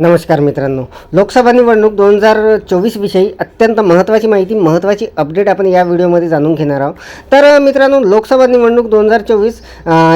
नमस्कार मित्रांनो. लोकसभा निवडणूक दोन हजार चोवीसविषयी अत्यंत महत्त्वाची माहिती महत्त्वाची अपडेट आपण या व्हिडिओमध्ये जाणून घेणार आहोत. तर मित्रांनो लोकसभा निवडणूक दोन हजार चोवीस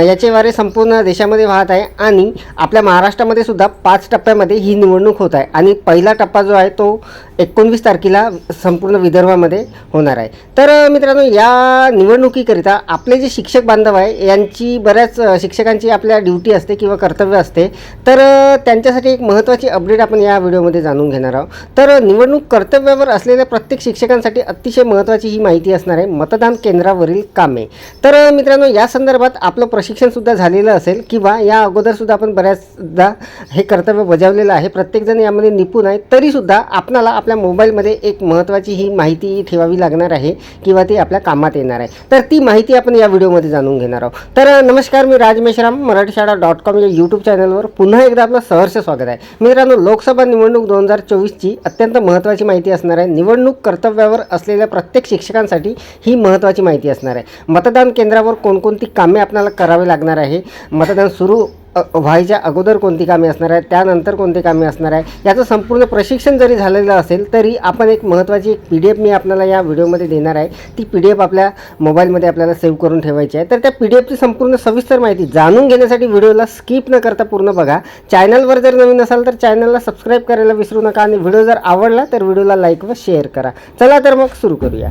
याचे वारे संपूर्ण देशामध्ये वाहत आहे आणि आपल्या महाराष्ट्रामध्ये सुद्धा पाच टप्प्यामध्ये ही निवडणूक होत आहे आणि पहिला टप्पा जो आहे तो एकोणवीस तारखेला संपूर्ण विदर्भामध्ये होणार आहे. तर मित्रांनो या निवडणुकीकरिता आपले जे शिक्षक बांधव आहे यांची बऱ्याच शिक्षकांची आपल्या ड्युटी असते किंवा कर्तव्य असते. तर त्यांच्यासाठी एक महत्त्वाची अपडेट आपण या व्हिडिओमध्ये जाणून घेणार आहोत. तर निवडणूक कर्तव्यावर असलेल्या प्रत्येक शिक्षकांसाठी अतिशय महत्त्वाची ही माहिती असणार आहे मतदान केंद्रावरील कामे. तर मित्रांनो या संदर्भात आपलं प्रशिक्षणसुद्धा झालेलं असेल किंवा या अगोदरसुद्धा आपण बऱ्याचदा हे कर्तव्य बजावलेलं आहे प्रत्येकजण यामध्ये निपुण आहे तरीसुद्धा आपणाला आपल्या मोबाईलमध्ये एक महत्त्वाची ही माहिती ठेवावी लागणार आहे किंवा ती आपल्या कामात येणार आहे. तर ती माहिती आपण या व्हिडिओमध्ये जाणून घेणार आहोत. तर नमस्कार मी राज मेश्राम मराठी शाळा डॉट कॉम या यूट्यूब चॅनलवर पुन्हा एकदा आपलं सहर्ष स्वागत आहे. मित्रांनो लोकसभा निवडणूक दोन हजार चोवीसची अत्यंत महत्त्वाची माहिती असणार आहे. निवडणूक कर्तव्यावर असलेल्या प्रत्येक शिक्षकांसाठी ही महत्त्वाची माहिती असणार आहे. मतदान केंद्रावर कोणकोणती कामे आपल्याला करावी लागणार आहे? मतदान सुरू व्हायच्या अगोदर कोणती कामे असणार आहे त्यानंतर कोणती कामे असणार आहे याचं संपूर्ण प्रशिक्षण जरी झालेलं असेल तरी आपण एक महत्त्वाची एक पी डी एफ मी आपल्याला या व्हिडिओमध्ये देणार आहे. ती पी डी एफ आपल्या मोबाईलमध्ये आपल्याला सेव्ह करून ठेवायची आहे. तर त्या पी डी एफची संपूर्ण सविस्तर माहिती जाणून घेण्यासाठी व्हिडिओला स्किप न करता पूर्ण बघा. चॅनलवर जर नवीन असाल तर चॅनलला सबस्क्राईब करायला विसरू नका आणि व्हिडिओ जर आवडला तर व्हिडिओला लाईक व शेअर करा. चला तर मग सुरू करूया.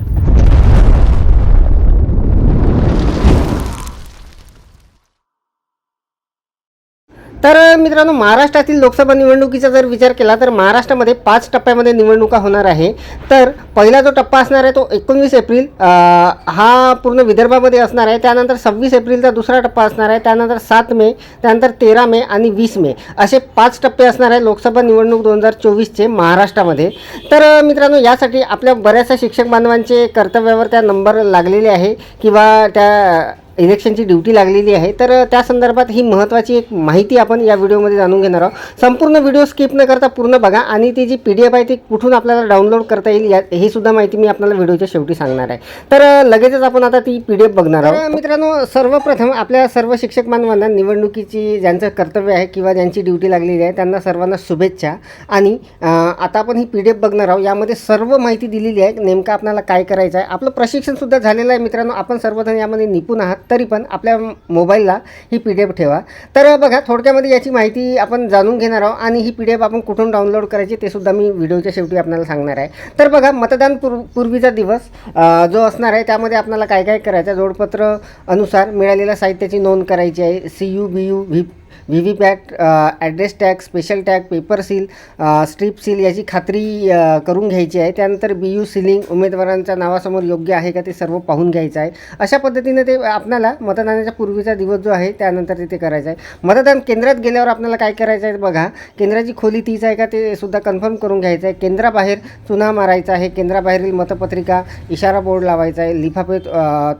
तर मित्रांनो महाराष्ट्रातील लोकसभा निवडणुकीचा जर विचार केला तर महाराष्ट्रामध्ये पाच टप्प्यामध्ये निवडणुका होणार आहे. तर पहिला जो टप्पा असणार आहे तो एकोणवीस एप्रिल हा पूर्ण विदर्भामध्ये असणार आहे. त्यानंतर सव्वीस एप्रिलचा दुसरा टप्पा असणार आहे. त्यानंतर सात मे त्यानंतर तेरा मे आणि वीस मे असे पाच टप्पे असणार आहे लोकसभा निवडणूक दोन हजार चोवीसचे महाराष्ट्रामध्ये. तर मित्रांनो यासाठी आपल्या बऱ्याचशा शिक्षक बांधवांचे कर्तव्यावर त्या नंबर लागलेले आहे किंवा त्या इलेक्शनची ड्युटी लागलेली आहे. तर त्या संदर्भात ही महत्त्वाची एक माहिती आपण या व्हिडिओमध्ये जाणून घेणार आहोत. संपूर्ण व्हिडिओ स्किप न करता पूर्ण बघा आणि ती जी पी डी एफ आहे ती कुठून आपल्याला डाउनलोड करता येईल या ही सुद्धा माहिती मी आपल्याला व्हिडिओच्या शेवटी सांगणार आहे. तर लगेचच आपण आता ती पी डी एफ बघणार आहोत. मित्रांनो सर्वप्रथम आपल्या सर्व शिक्षक मानवांना निवडणुकीची ज्यांचं कर्तव्य आहे किंवा ज्यांची ड्युटी लागलेली आहे त्यांना सर्वांना शुभेच्छा. आणि आता आपण ही पी डी एफ बघणार आहोत. यामध्ये सर्व माहिती दिलेली आहे. नेमकं आपल्याला काय करायचं आहे? आपलं प्रशिक्षणसुद्धा झालेलं आहे मित्रांनो. आपण सर्वजण यामध्ये निपुण आहात. तरी पण आपल्या मोबाईलला ही पी डी एफ ठेवा. तर बघा थोडक्यामध्ये याची माहिती आपण जाणून घेणार आहोत आणि ही पी डी एफ आपण कुठून डाउनलोड करायची ते सुद्धा मी व्हिडिओच्या शेवटी आपल्याला सांगणार आहे. तर बघा मतदान पूर्व पूर्वीचा दिवस जो असणार आहे त्यामध्ये आपल्याला काय काय करायचं? जोडपत्र अनुसार मिळालेल्या साहित्याची नोंद करायची आहे. C U B U V V V PAT address tag special tag paper seal strip seal याची खात्री करून घ्यायची आहे. त्यानंतर बी यू सिलिंग उमेदवारांच्या नावासमोर योग्य आहे का ते सर्व पाहून घ्यायचं आहे. अशा पद्धतीने ते आपल्याला मतदानाच्या पूर्वीचा दिवस जो आहे त्यानंतर तिथे करायचं आहे. मतदान केंद्रात गेल्यावर आपल्याला काय करायचं आहे बघा. केंद्राची खोली तीच आहे का ते सुद्धा कन्फर्म करून घ्यायचं आहे. केंद्राबाहेर चुना मारायचा आहे. केंद्राबाहेरील मतपत्रिका इशारा बोर्ड लावायचा आहे. लिफाफे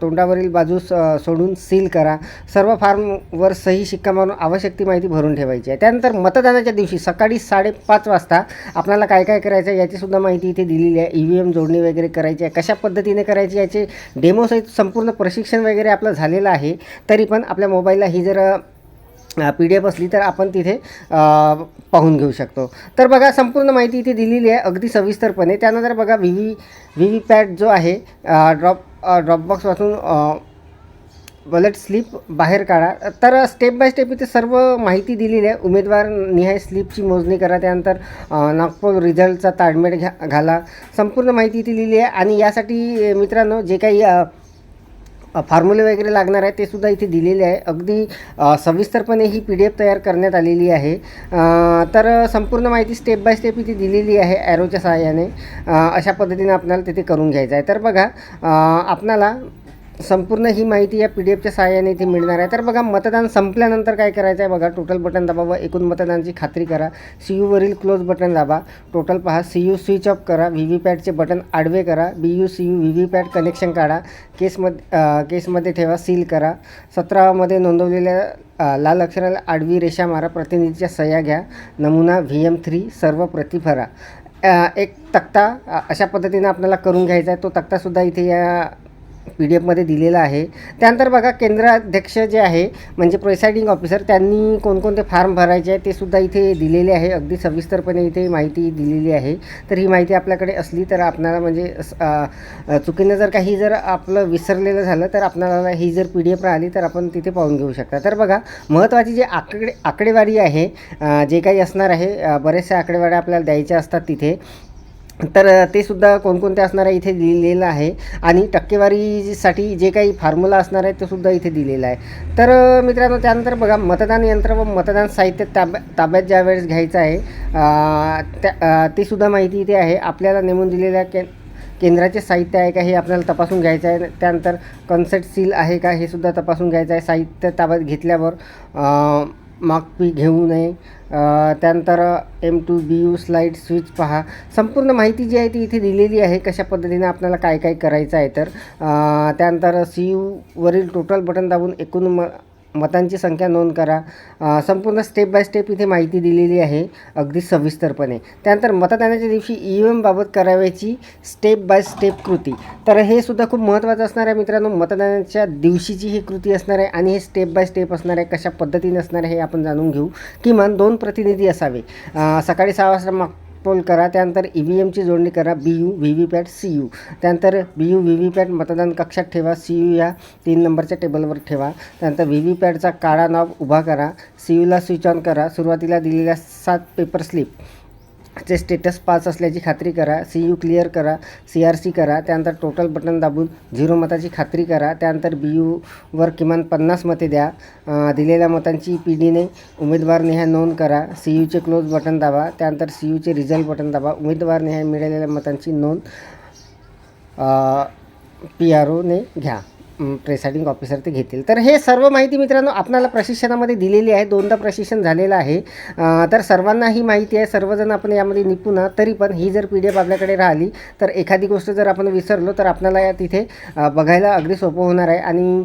तोंडावरील बाजूस सोडून सील करा. सर्व फॉर्मवर सही शिक्का मारून आवश्यक ती माहिती भरून ठेवायची आहे. त्यानंतर मतदानाच्या दिवशी सकाळी साडेपाच वाजता आपल्याला काय काय करायचं आहे याचीसुद्धा माहिती इथे दिलेली आहे. ई व्ही एम जोडणी वगैरे करायची आहे. कशा पद्धतीने करायची याचे डेमोसहित संपूर्ण प्रशिक्षण वगैरे आपलं झालेलं आहे. तरी पण आपल्या मोबाईलला ही जर पी डी एफ असली तर आपण तिथे पाहून घेऊ शकतो. तर बघा संपूर्ण माहिती इथे दिलेली आहे अगदी सविस्तरपणे. त्यानंतर बघा V V V V PAT जो आहे ड्रॉप ड्रॉपबॉक्सपासून बलट स्लिप बाहेर काढा. तर स्टेप बाय स्टेप इथे सर्व माहिती दिलेली आहे. उमेदवार निहाय स्लिपची मोजणी करा. त्यानंतर नागपूर रिझल्टचा ताळमेळ घ्या घाला. संपूर्ण माहिती इथे लिहिली आहे. आणि यासाठी मित्रांनो जे काही फॉर्म्युले वगैरे लागणार आहे ते सुद्धा इथे दिलेले आहे. अगदी सविस्तरपणे ही पी डी एफ तयार करण्यात आलेली आहे. तर संपूर्ण माहिती स्टेप बाय स्टेप इथे दिलेली आहे ॲरोच्या सहाय्याने. अशा पद्धतीने आपल्याला तिथे करून घ्यायचं आहे. तर बघा आपणाला संपूर्ण ही माहिती या पी डी एफच्या सहाय्याने इथे मिळणार आहे. तर बघा मतदान संपल्यानंतर काय करायचं आहे बघा टोटल बटन दाबावं एकूण मतदानाची खात्री करा. सी यूवरील क्लोज बटन दाबा. टोटल पहा सी यू स्विच ऑफ करा व्ही व्ही पॅटचे बटन आडवे करा. B U C U V V PAT connection काढा केसमध्ये केसमध्ये ठेवा सील करा. सतरामध्ये नोंदवलेल्या लाल अक्षराला आडवी रेषा मारा. प्रतिनिधीच्या सह्या घ्या. नमुना व्ही एम थ्री सर्व प्रति भरा एक तक्ता अशा पद्धतीनं आपल्याला करून घ्यायचा आहे. तो तक्तासुद्धा इथे या पी डी एफमध्ये दिलेलं आहे. त्यानंतर बघा केंद्राध्यक्ष जे आहे म्हणजे प्रोसायडिंग ऑफिसर त्यांनी कोणकोणते फॉर्म भरायचे आहे ते सुद्धा इथे दिलेले आहे. अगदी सविस्तरपणे इथे माहिती दिलेली आहे. तर ही माहिती आपल्याकडे असली तर आपणाला म्हणजे चुकीनं जर काही जर आपलं विसरलेलं झालं तर आपल्याला ही जर पी डी एफ राहिली तर आपण तिथे पाहून घेऊ शकता. तर बघा महत्त्वाची जी आकडे आकडेवारी आहे जे काही असणार आहे अ, बरेचसे आकडेवारी आपल्याला द्यायच्या असतात तिथे. तर ते सुद्धा कोणकोणते असणार आहे इथे दिलेलं आहे. आणि टक्केवारीसाठी जे काही फॉर्म्युला असणार आहे ते सुद्धा इथे दिलेलं आहे. तर मित्रांनो त्यानंतर बघा मतदान यंत्र व मतदान साहित्य ताब्या ताब्यात ज्या वेळेस घ्यायचं आहे त्या ती सुद्धा माहिती इथे आहे. आपल्याला नेमून दिलेल्या के केंद्राचे साहित्य आहे का हे आपल्याला तपासून घ्यायचं आहे. त्यानंतर कन्सेप्ट सील आहे का हे सुद्धा तपासून घ्यायचं आहे. साहित्य ताब्यात घेतल्यावर मागपी घेऊ नये. त्यानंतर M two B U slide switch पहा. संपूर्ण माहिती जी आहे ती इथे दिलेली आहे कशा पद्धतीने आपल्याला काय काय करायचं आहे तर. त्यानंतर सी यूवरील टोटल बटन दाबून एकूण म मतांची संख्या नोंद करा. संपूर्ण स्टेप बाय स्टेप इथे माहिती दिलेली आहे अगदी सविस्तरपणे. त्यानंतर मतदानाच्या दिवशी ई व्ही एमबाबत करावयाची स्टेप बाय स्टेप कृती. तर हे सुद्धा खूप महत्त्वाचं असणार आहे मित्रांनो. मतदानाच्या दिवशीची ही कृती असणार आहे आणि हे स्टेप बाय स्टेप असणार आहे कशा पद्धतीने असणार आहे हे आपण जाणून घेऊ. किमान दोन प्रतिनिधी असावे. सकाळी सहा वाजता मग पोल करा त्यानंतर ई व्ही एमची जोडणी करा B U V V PAT C U त्यानंतर B U V V PAT मतदान कक्षात ठेवा सी यू या तीन नंबरच्या टेबलवर ठेवा. त्यानंतर व्ही व्ही पॅटचा काळा नॉब उभा करा सी यूला स्विच ऑन करा सुरुवातीला दिलेल्या सात पेपर स्लिप चे स्टेटस पास असल्याची खात्री करा. सी यू क्लिअर करा. सी आर सी करा. त्यानंतर टोटल बटन दाबून झिरो मताची खात्री करा. त्यानंतर बी यूवर किमान पन्नास मते द्या. दिलेल्या मतांची पी डीने उमेदवार निहाय नोंद करा. सी यूचे क्लोज बटन दाबा. त्यानंतर सी यूचे रिझल्ट बटन दाबा. उमेदवार नेहा मिळालेल्या मतांची नोंद पी आर ओने घ्या. प्रेसाइडिंग ऑफिसर ते घेतील. तर हे सर्व माहिती मित्रांनो आपणाला प्रशिक्षणामध्ये दिलेली आहे. दोनदा प्रशिक्षण झालेलं आहे. तर सर्वांना ही माहिती आहे. सर्वजण आपण यामध्ये निपुण तरी पण ही जर पी डी एफ आपल्याकडे राहिली तर एखादी गोष्ट जर आपण विसरलो तर आपल्याला या तिथे बघायला अगदी सोपं होणार आहे. आणि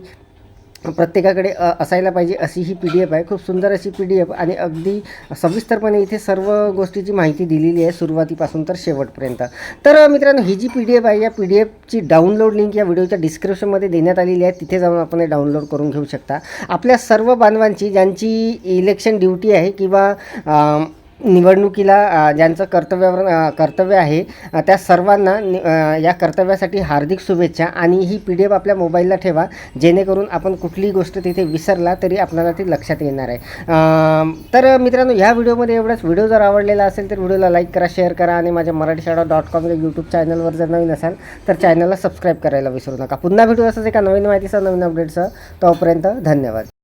प्रत्येकाकडे असायला पाहिजे अशी ही पी डी एफ आहे. खूप सुंदर अशी पी डी एफ आणि अगदी सविस्तरपणे इथे सर्व गोष्टीची माहिती दिलेली आहे सुरुवातीपासून तर शेवटपर्यंत. तर मित्रांनो ही जी पी डी एफ आहे या पी डी एफची डाउनलोड लिंक या व्हिडिओच्या डिस्क्रिप्शनमध्ये देण्यात आलेली आहे. तिथे जाऊन आपण हे डाउनलोड करून घेऊ शकता. आपल्या सर्व बांधवांची ज्यांची इलेक्शन ड्युटी आहे किंवा निवडणुकीला ज्यांचं कर्तव्यावर कर्तव्य आहे त्या सर्वांना नि- या कर्तव्यासाठी हार्दिक शुभेच्छा आणि ही पी डी एफ आपल्या मोबाईलला ठेवा जेणेकरून आपण कुठलीही गोष्ट तिथे विसरला तरी आपल्याला ती लक्षात येणार आहे. तर मित्रांनो ह्या व्हिडिओमध्ये एवढंच. व्हिडिओ जर आवडलेला असेल तर व्हिडिओला लाईक करा शेअर करा आणि माझ्या मराठी शाळा डॉट कॉम या यूट्यूब चॅनलवर जर नवीन असाल तर चॅनलला सबस्क्राईब करायला विसरू नका. पुन्हा भेटू असंच एका नवीन माहितीसह नवीन अपडेटसह. तोपर्यंत धन्यवाद.